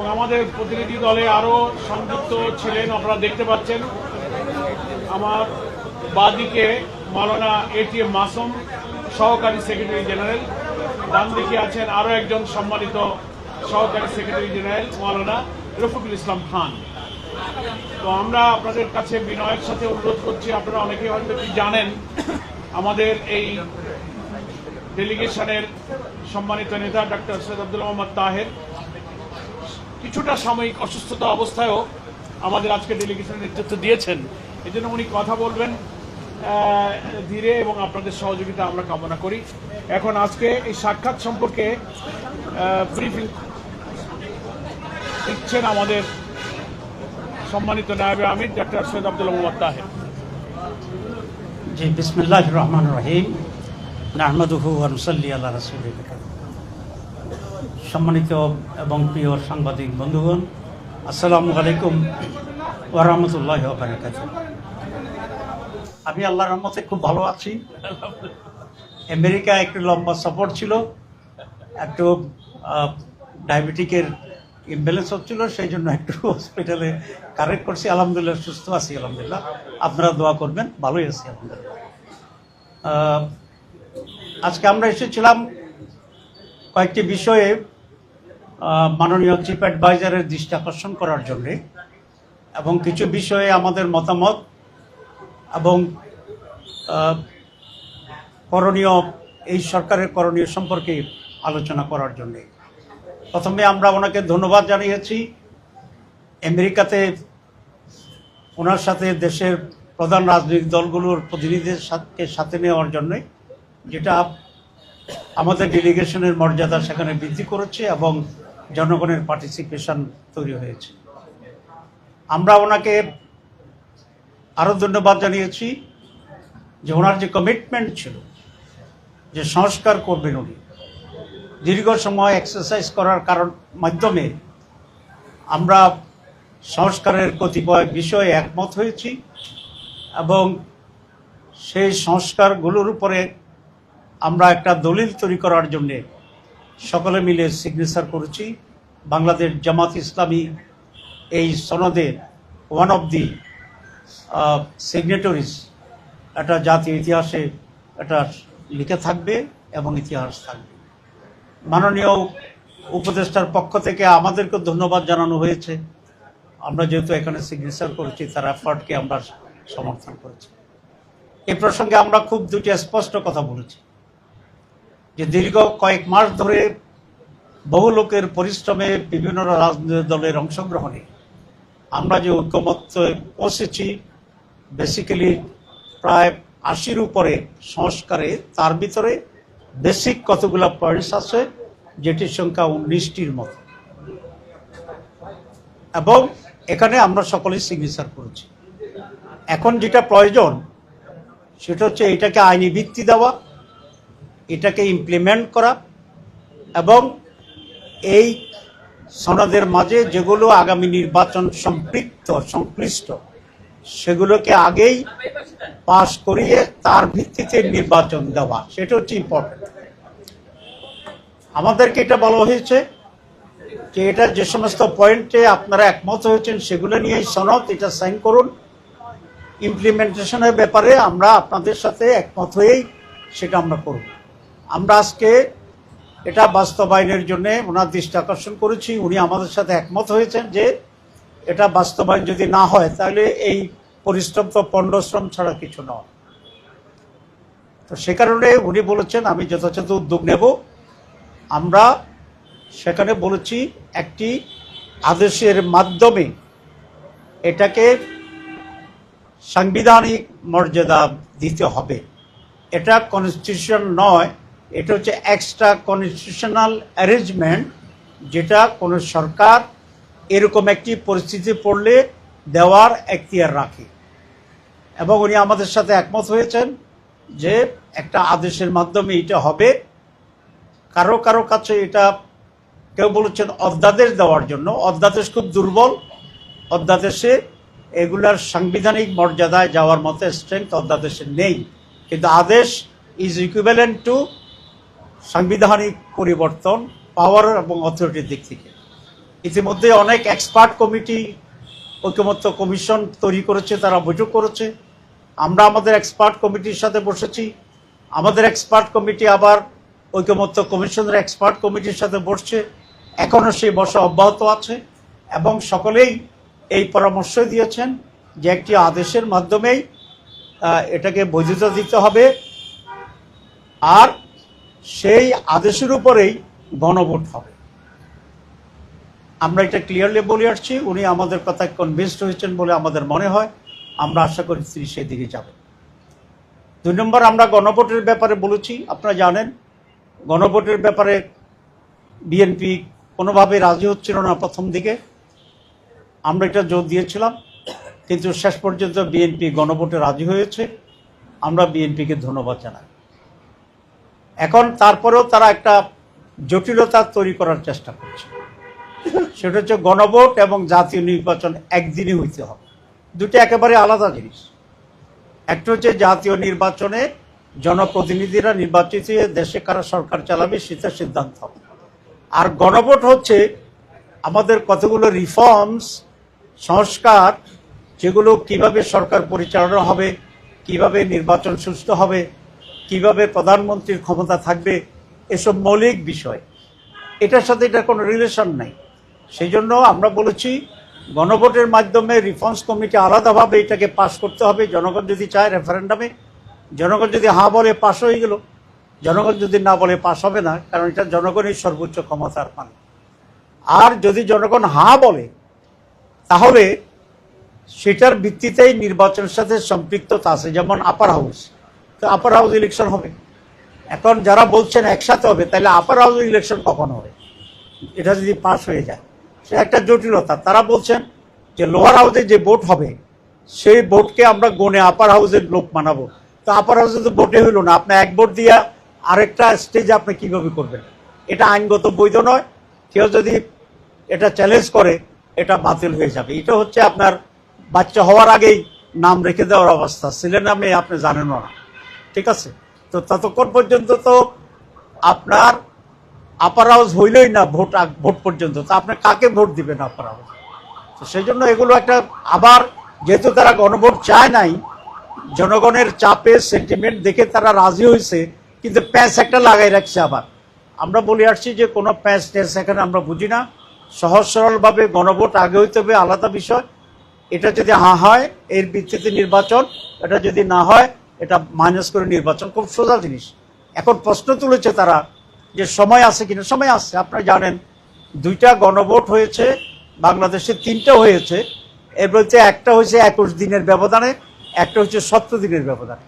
এবং আমাদের প্রতিনিধি দলে আরও সংযুক্ত ছিলেন, আপনারা দেখতে পাচ্ছেন। আমার বাদিকে মাওলানা এটিএম মাসুম, সহকারী সেক্রেটারি জেনারেল। ডান দিকে আছেন আরও একজন সম্মানিত সহকারী সেক্রেটারি জেনারেল, মালানা রফিকুল ইসলাম খান। তো আমরা আপনাদের কাছে বিনয়ের সাথে অনুরোধ করছি, আপনারা অনেকেই হয়তো কি জানেন, আমাদের এই ডেলিগেশনের সম্মানিত নেতা ডক্টর সৈয়দ আব্দুল মোহাম্মদ তাহের কিছুটা সাময়িক অসুস্থতা অবস্থায়ও আমাদের আজকে ডেলিগেশনের নেতৃত্ব দিয়েছেন। এই জন্য উনি কথা বলবেন ধীরে এবং আপনাদের সহযোগিতা আমরা কামনা করি। এখন আজকে এই সাক্ষাৎ সম্পর্কে ব্রিফিং দিচ্ছেন আমাদের সম্মানিত নায়বে আমির ডক্টর সৈয়দ আব্দুল মোহাম্মদ তাহের। জি বিসমিল্লাহ রহমান রহিম। নাহমদুহু আনসাল্লি আল্লাহ রাসুল সম্মানিত এবং প্রিয় সাংবাদিক বন্ধুগণ, আসসালামু আলাইকুম ওরহমতুল্লাহ বারাকাত আমি আল্লাহর রহমতে খুব ভালো আছি। আমেরিকা একটু লম্বা সফর ছিল, একটু ডায়াবেটিকের ইমব্যালেন্স হচ্ছিল সেই জন্য একটু হসপিটালে কারেক্ট করছি। আলহামদুলিল্লাহ সুস্থ আছি, আলহামদুলিল্লাহ। আপনারা দোয়া করবেন, ভালোই আছি, আলহামদুলিল্লাহ। আজকে আমরা এসেছিলাম কয়েকটি বিষয়ে মাননীয় চিফ অ্যাডভাইজারের দৃষ্টি আকর্ষণ করার জন্যে এবং কিছু বিষয়ে আমাদের মতামত এবং করণীয়, এই সরকারের করণীয় সম্পর্কে আলোচনা করার জন্যে। প্রথমে আমরা ওনাকে ধন্যবাদ জানিয়েছি। আমেরিকাতে ওনার সাথে দেশের প্রধান রাজনৈতিক দলগুলোর প্রতিনিধিদের সাথে সাথে নেওয়ার জন্যে, যেটা আমাদের ডেলিগেশনের মর্যাদা সেখানে বৃদ্ধি করেছে এবং জনগণের পার্টিসিপেশন তৈরি হয়েছে। আমরা ওনাকে আরও ধন্যবাদ জানিয়েছি যে ওনার যে কমিটমেন্ট ছিল, যে সংস্কার করবেন উনি, দীর্ঘ সময় এক্সারসাইজ করার কারণ মাধ্যমে আমরা সংস্কারের কতিপয় বিষয়ে একমত হয়েছি এবং সেই সংস্কারগুলোর উপরে আমরা একটা দলিল তৈরি করার জন্যে সকলে মিলে সিগনেচার করেছি। বাংলাদেশ জামাত ইসলামী এই সনদের ওয়ান অফ দি সিগনেটরিজ এটা জাতীয় ইতিহাসে এটা লিখে থাকবে এবং ইতিহাস থাকবে। মাননীয় উপদেষ্টার পক্ষ থেকে আমাদেরকে ধন্যবাদ জানানো হয়েছে। আমরা যেহেতু এখানে সিগনেচার করেছি, তার এফার্টকে আমরা সমর্থন করেছি। এই প্রসঙ্গে আমরা খুব দুটি স্পষ্ট কথা বলেছি। যে দীর্ঘ কয়েক মাস ধরে বহু লোকের পরিশ্রমে বিভিন্ন রাজনৈতিক দলের অংশগ্রহণে আমরা যে ঐক্যমত্যে পৌঁছেছি বেসিক্যালি প্রায় আশির উপরে সংস্কারে, তার ভিতরে বেসিক কতগুলো পয়েন্টস আছে যেটির সংখ্যা উনিশটির মতো। এবং এখানে আমরা সকলেই সিগনেচার করেছি। এখন যেটা প্রয়োজন, সেটা হচ্ছে এটাকে আইনি ভিত্তি দেওয়া এটাকে ইমপ্লিমেন্ট করা এবং এই সনদের মাঝে যেগুলো আগামী নির্বাচন সম্পৃক্ত, সংশ্লিষ্ট, সেগুলোকে আগেই পাশ করিয়ে তার ভিত্তিতে নির্বাচন দেওয়া, সেটা হচ্ছে ইম্পর্টেন্ট আমাদেরকে এটা বলা হয়েছে যে এটা যে সমস্ত পয়েন্টে আপনারা একমত হয়েছেন, সেগুলো নিয়ে সনদ, এটা সাইন করুন। ইমপ্লিমেন্টেশনের ব্যাপারে আমরা আপনাদের সাথে একমত হয়েই সেটা আমরা করব। আমরা আজকে এটা বাস্তবায়নের জন্য ওনার দৃষ্টি আকর্ষণ করেছি, উনি আমাদের সাথে একমত হয়েছেন যে এটা বাস্তবায়ন যদি না হয়, তাহলে এই পরিশ্রম তো পণ্ডশ্রম ছাড়া কিছু নয়। তো সে কারণে উনি বলেছেন, আমি যথাযথ উদ্যোগ নেব। আমরা সেখানে বলেছি, একটি আদেশের মাধ্যমে এটাকে সাংবিধানিক মর্যাদা দিতে হবে। এটা কনস্টিটিউশন নয় এটা হচ্ছে এক্সট্রা কনস্টিটিউশনাল অ্যারেঞ্জমেন্ট যেটা কোনো সরকার এরকম একটি পরিস্থিতি পড়লে দেওয়ার এখতিয়ার রাখে। এবং উনি আমাদের সাথে একমত হয়েছেন যে একটা আদেশের মাধ্যমে এটা হবে। কারও কারও কাছে এটা কেউ বলেছেন অধ্যাদেশ দেওয়ার জন্য। অধ্যাদেশ খুব দুর্বল। অধ্যাদেশে এগুলার সাংবিধানিক মর্যাদায় যাওয়ার মতো স্ট্রেংথ অধ্যাদেশে নেই। কিন্তু আদেশ ইজ ইকুইভ্যালেন্ট টু সাংবিধানিক পরিবর্তন পাওয়ার এবং অথরিটির দিক থেকে। ইতিমধ্যে অনেক এক্সপার্ট কমিটি ঐকমত্য কমিশন তৈরি করেছে, তারা বৈঠক করেছে। আমরা আমাদের এক্সপার্ট কমিটির সাথে বসেছি। আমাদের এক্সপার্ট কমিটি আবার ঐকমত্য কমিশনের এক্সপার্ট কমিটির সাথে বসছে। এখনও সেই বসা অব্যাহত আছে এবং সকলেই এই পরামর্শ দিয়েছেন যে একটি আদেশের মাধ্যমেই এটাকে বৈধতা দিতে হবে। আর সেই আদেশের উপরেই গণভোট হবে। আমরা এটা ক্লিয়ারলি বলে আসছি, উনি আমাদের কথায় কনভিন্সড হয়েছেন বলে আমাদের মনে হয়। আমরা আশা করি তিনি সেই দিকে যাবেন। দুই নম্বর, আমরা গণভোটের ব্যাপারে বলেছি, আপনারা জানেন, গণভোটের ব্যাপারে বিএনপি কোনোভাবে রাজি হচ্ছিল না প্রথম দিকে। আমরা এটা জোর দিয়েছিলাম, কিন্তু শেষ পর্যন্ত বিএনপি গণভোটে রাজি হয়েছে। আমরা বিএনপিকে ধন্যবাদ জানাই। এখন তারপরেও তারা একটা জটিলতা তৈরি করার চেষ্টা করছে। সেটা হচ্ছে গণভোট এবং জাতীয় নির্বাচন একদিনই হইতে হবে। দুটো একেবারে আলাদা জিনিস। একটা হচ্ছে জাতীয় নির্বাচনে জনপ্রতিনিধিরা নির্বাচিত হয়ে দেশে কারা সরকার চালাবে সেটা সিদ্ধান্ত হবে। আর গণভোট হচ্ছে আমাদের কতগুলো রিফর্মস সংস্কার, যেগুলো কীভাবে সরকার পরিচালনা হবে, কীভাবে নির্বাচন সুস্থ হবে কীভাবে প্রধানমন্ত্রীর ক্ষমতা থাকবে, এসব মৌলিক বিষয়। এটার সাথে এটা কোনো রিলেশন নাই। সেই জন্য আমরা বলেছি, গণভোটের মাধ্যমে রিফর্মস কমিটি আলাদাভাবে এটাকে পাশ করতে হবে। জনগণ যদি চায় রেফারেন্ডামে জনগণ যদি হ্যাঁ বলে পাশ হয়ে গেল, জনগণ যদি না বলে পাশ হবে না, কারণ এটা জনগণের সর্বোচ্চ ক্ষমতার মালিক আর যদি জনগণ হ্যাঁ বলে, তাহলে সেটার ভিত্তিতেই নির্বাচনের সাথে সম্পৃক্ততা আছে, যেমন আপার হাউস তো আপার হাউস ইলেকশন হবে। এখন যারা বলছেন একসাথে হবে, তাহলে আপার হাউস ইলেকশন কখন হবে? এটা যদি পাস হয়ে যায়। সে একটা জটিলতা। তারা বলছেন যে লোয়ার হাউসে যে ভোট হবে, সেই ভোটকে আমরা গনে আপার হাউসের লোক মানাবো তো আপার হাউসে তো ভোটে হইল না। আপনি এক ভোট দিয়া আরেকটা স্টেজে আপনি কীভাবে করবেন? এটা আইনগত বৈধ নয়। কেউ যদি এটা চ্যালেঞ্জ করে, এটা বাতিল হয়ে যাবে। এটা হচ্ছে আপনার বাচ্চা হওয়ার আগেই নাম রেখে দেওয়ার অবস্থা। ছেলের নামে আপনি জানেনও না। ঠিক আছে? তো ততক্ষণ পর্যন্ত তো আপনার আপার হাউস হইলই না ভোট ভোট পর্যন্ত। তো আপনি কাকে ভোট দিবেন আপার হাউস তো সেই জন্য এগুলো একটা, আবার যেহেতু তারা গণভোট চায় নাই, জনগণের চাপে সেন্টিমেন্ট দেখে তারা রাজি হয়েছে কিন্তু প্যাঁচ একটা লাগাই রাখছে আবার। আমরা বলে আসছি যে কোনো প্যাঁচ ট্যাঁচ এখানে আমরা বুঝি না। সহজ সরলভাবে গণভোট আগে হইতে হবে, আলাদা বিষয়। এটা যদি হা হয়, এর ভিত্তিতে নির্বাচন। এটা যদি না হয় এটা মাইনাস করে নির্বাচন, খুব সোজা জিনিস। এখন প্রশ্ন তুলেছে তারা যে সময় আছে কিনা। সময় আছে, আপনারা জানেন, দুইটা গণভোট হয়েছে, বাংলাদেশে তিনটা হয়েছে। এর মধ্যে একটা হয়েছে একুশ দিনের ব্যবধানে, একটা হচ্ছে সত্তর দিনের ব্যবধানে।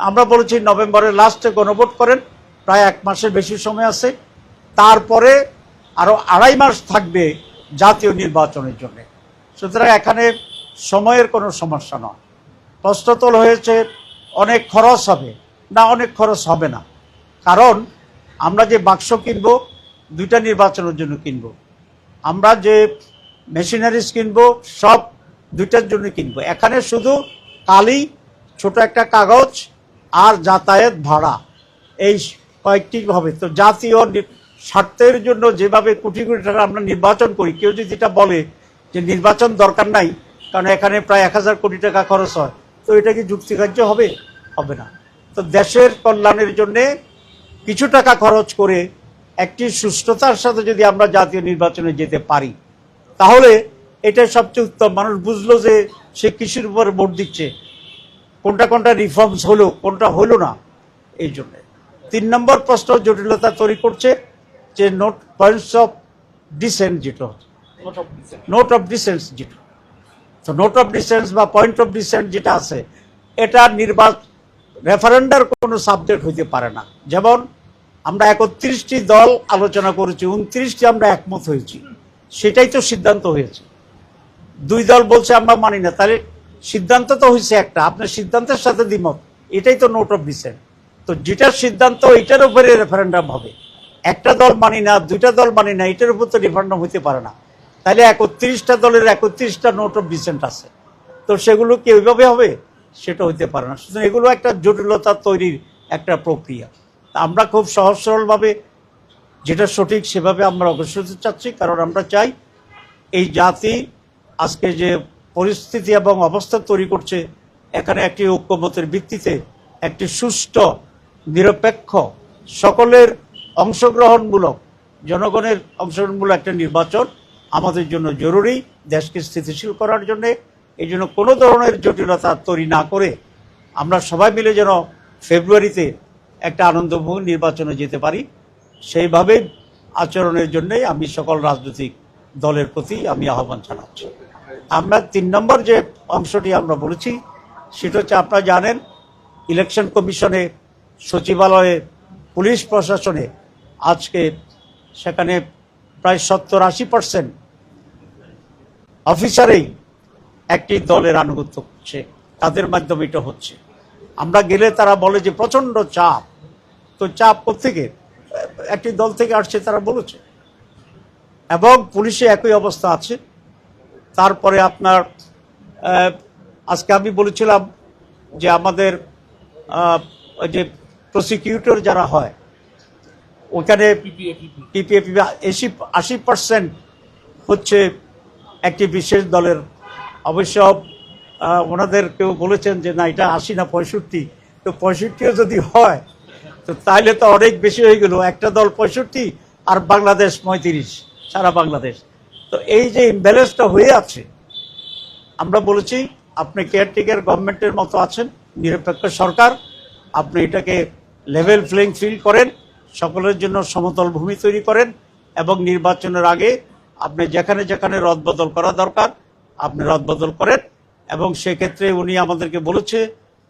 আমরা বলেছি নভেম্বরের লাস্টে গণভোট করেন, প্রায় এক মাসের বেশি সময় আছে। তারপরে আরও আড়াই মাস থাকবে জাতীয় নির্বাচনের জন্য। সুতরাং এখানে সময়ের কোনো সমস্যা নয়। প্রশ্নতল হয়েছে অনেক খরচ হবে। না, অনেক খরচ হবে না। কারণ আমরা যে বাক্স কিনব, দুইটা নির্বাচনের জন্য কিনব। আমরা যে মেশিনারিজ কিনব, সব দুইটার জন্য কিনব। এখানে শুধু কালি, ছোট একটা কাগজ আর যাতায়াত ভাড়া। এই কয়েকটি হবে। তো জাতীয় স্বার্থের জন্য যেভাবে কোটি কোটি টাকা আমরা নির্বাচন করি, কেউ যদি এটা বলে যে নির্বাচন দরকার নাই, কারণ এখানে প্রায় এক হাজার কোটি টাকা খরচ হয় এটা কি যুক্তিকার্য হবে? হবে না। তো দেশের কল্যাণের জন্যে কিছু টাকা খরচ করে একটি সুস্থতার সাথে যদি আমরা জাতীয় নির্বাচনে যেতে পারি তাহলে এটা সবচেয়ে উত্তম। মানুষ বুঝলো যে সে কৃষির উপর ভোট দিচ্ছে। কোনটা কোনটা রিফর্মস হলো কোনটা হলো না এই জন্য। তিন নম্বর প্রশ্ন জটিলতা তৈরি করছে যে নোট পয়েন্টস অফ ডিসেন্ট যেটা নোট অফ ডিসেন্স যেটা। তো নোট অফ ডিসেন্স বা পয়েন্ট অফ ডিসেন্ট যেটা আছে এটা নির্বাচন রেফারেন্ডার কোনো সাবজেক্ট হইতে পারে না। যেমন, আমরা একত্রিশটি দল আলোচনা করেছি, উনত্রিশটি আমরা একমত হয়েছি। সেটাই তো সিদ্ধান্ত হয়েছে। দুই দল বলছে আমরা মানি না, তাহলে সিদ্ধান্ত তো হয়েছে একটা, আপনার সিদ্ধান্তের সাথে দ্বিমত, এটাই তো নোট অফ ডিসেন্ট তো যেটার সিদ্ধান্ত এটার উপরে রেফারেন্ডাম হবে। একটা দল মানি না, দুইটা দল মানি না এটার উপর তো রেফারেন্ডাম হইতে পারে না। তাহলে একত্রিশটা দলের একত্রিশটা নোট অফ ডিসেন্ট আছে। তো সেগুলো কি ওইভাবে হবে? সেটা হইতে পারে না। সুতরাং এগুলো একটা জটিলতা তৈরির একটা প্রক্রিয়া। আমরা খুব সহজ সরলভাবে যেটা সঠিক সেভাবে আমরা অগ্রসর হতে চাচ্ছি, কারণ আমরা চাই এই জাতি আজকে যে পরিস্থিতি এবং অবস্থা তৈরি করছে, এখানে একটি ঐক্যমতের ভিত্তিতে একটি সুষ্ঠু, নিরপেক্ষ, সকলের অংশগ্রহণমূলক, জনগণের অংশগ্রহণমূলক একটা নির্বাচন আমাদের জন্য জরুরি, দেশকে স্থিতিশীল করার জন্য। এই জন্য কোনো ধরনের জটিলতা তৈরি না করে আমরা সবাই মিলে যেন ফেব্রুয়ারিতে একটা আনন্দময় নির্বাচনে যেতে পারি। সেইভাবে আচরণের জন্যই আমি সকল রাজনৈতিক দলের প্রতি আমি আহ্বান জানাচ্ছি। আমরা তিন নম্বর যে অংশটি আমরা বলেছি, সেটা হচ্ছে আপনারা জানেন, ইলেকশন কমিশনে সচিবালয়ে পুলিশ প্রশাসনে আজকে সেখানে প্রায় সত্তর আশি পার্সেন্ট অফিসারেই একটি দলের আনুগত্য করছে তাদের মাধ্যমে এটা হচ্ছে। আমরা গেলে তারা বলে যে প্রচণ্ড চাপ। তো চাপ কোথেকে একটি দল থেকে আসছে তারা বলেছে। এবং পুলিশে একই অবস্থা আছে। তারপরে আপনার আজকে আমি বলেছিলাম যে আমাদের যে প্রসিকিউটর যারা হয় ওখানে পিপিএপি আশি আশি পার্সেন্ট হচ্ছে একটি বিশেষ দলের অবশ্য ওনাদের কেউ বলেছেন যে না, এটা আশি না পঁয়ষট্টি। তো পঁয়ষট্টিও যদি হয়, তো তাইলে তো অনেক বেশি হয়ে গেল। একটা দল পঁয়ষট্টি আর বাংলাদেশ পঁয়ত্রিশ, সারা বাংলাদেশ। তো এই যে ইমব্যালেন্সটা হয়ে আছে, আমরা বলেছি আপনি কেয়ারটেকার গভর্নমেন্টের মতো আছেন, নিরপেক্ষ সরকার, আপনি এটাকে লেভেল প্লেইং ফিল্ড করেন, সকলের জন্য সমতল ভূমি তৈরি করেন এবং নির্বাচনের আগে আপনি যেখানে যেখানে রদবদল করা দরকার, আপনি রদবদল করেন এবং সেক্ষেত্রে উনি আমাদেরকে বলেছে,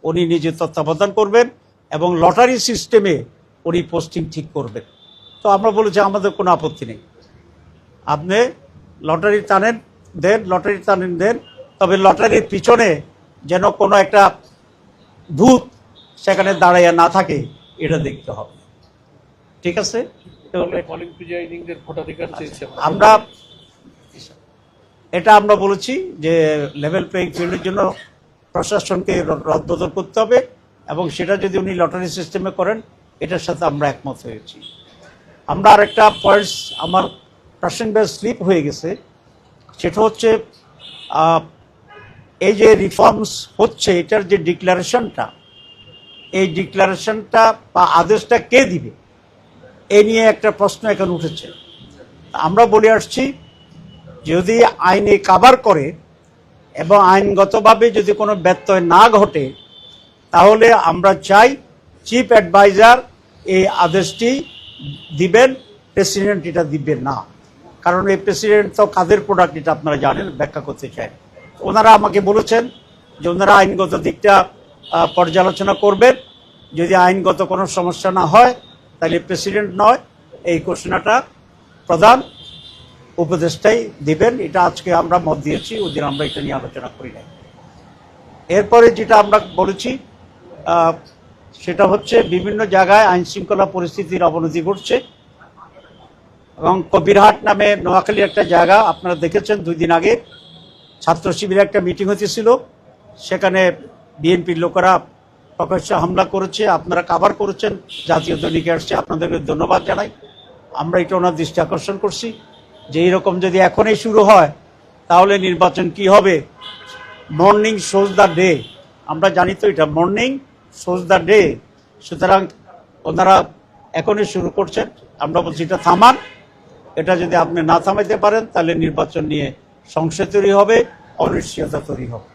উনি নিজে তত্ত্বাবধান করবেন এবং লটারি সিস্টেমে উনি পোস্টিং ঠিক করবেন। তো আমরা বলেছি, আমাদের কোনো আপত্তি নেই। আপনি লটারি টানেন, দেন, লটারি টানেন, দেন, তবে লটারির পিছনে যেন কোনো একটা ভূত সেখানে দাঁড়াইয়া না থাকে, এটা দেখতে হবে। ঠিক আছে? আমরা এটা আমরা বলেছি যে লেভেল প্লেইং ফিল্ডের জন্য প্রশাসনকে রদবদল করতে হবে এবং সেটা যদি উনি লটারি সিস্টেমে করেন এটার সাথে আমরা একমত হয়েছি। আমরা আরেকটা পয়েন্টস আমার প্রাসঙ্গে স্লিপ হয়ে গেছে। সেটা হচ্ছে এই যে রিফর্মস হচ্ছে এটার যে ডিক্লারেশনটা এই ডিক্লারেশনটা বা আদেশটা কে দিবে? এ নিয়ে একটা প্রশ্ন এখন উঠেছে। আমরা বলে আসছি, যদি আইনে কাবার করে এবং আইনগতভাবে যদি কোনো ব্যত্যয় না ঘটে, তাহলে আমরা চাই চিফ অ্যাডভাইজার এই আদেশটি দিবেন, প্রেসিডেন্ট এটা দিবেন না। কারণ এই প্রেসিডেন্ট তো কাদের প্রোডাক্ট এটা আপনারা জানেন, ব্যাখ্যা করতে চান ওনারা আমাকে বলেছেন যে ওনারা আইনগত দিকটা পর্যালোচনা করবেন। যদি আইনগত কোনো সমস্যা না হয় তাহলে প্রেসিডেন্ট নয়, এই ঘোষণাটা প্রধান উপদেষ্টাই দিবেন। এটা আজকে আমরা মত দিয়েছি, ওই দিন আমরা এটা নিয়ে আলোচনা করি নাই। এরপরে যেটা আমরা বলেছি সেটা হচ্ছে বিভিন্ন জায়গায় আইন শৃঙ্খলা পরিস্থিতির অবনতি ঘটছে। এবং কবিরহাট নামে নোয়াখালীর একটা জায়গা, আপনারা দেখেছেন দুই দিন আগে ছাত্র শিবিরে একটা মিটিং হতেছিল সেখানে বিএনপির লোকেরা প্রকাশ্য হামলা করেছে, আপনারা কাভার করেছেন, জাতীয় দৈনিকে আসছে, আপনাদেরকে ধন্যবাদ জানাই। আমরা এটা ওনার দৃষ্টি আকর্ষণ করছি। যে এইরকম যদি এখনই শুরু হয়, তাহলে নির্বাচন কি হবে? মর্নিং শোজ দ্য ডে আমরা জানি তো এটা মর্নিং শোজ দ্য ডে সুতরাং ওনারা এখনই শুরু করছেন। আমরা বলছি এটা থামান এটা যদি আপনি না থামাইতে পারেন, তাহলে নির্বাচন নিয়ে সংশয় তৈরি হবে, অনিশ্চয়তা তৈরি হবে।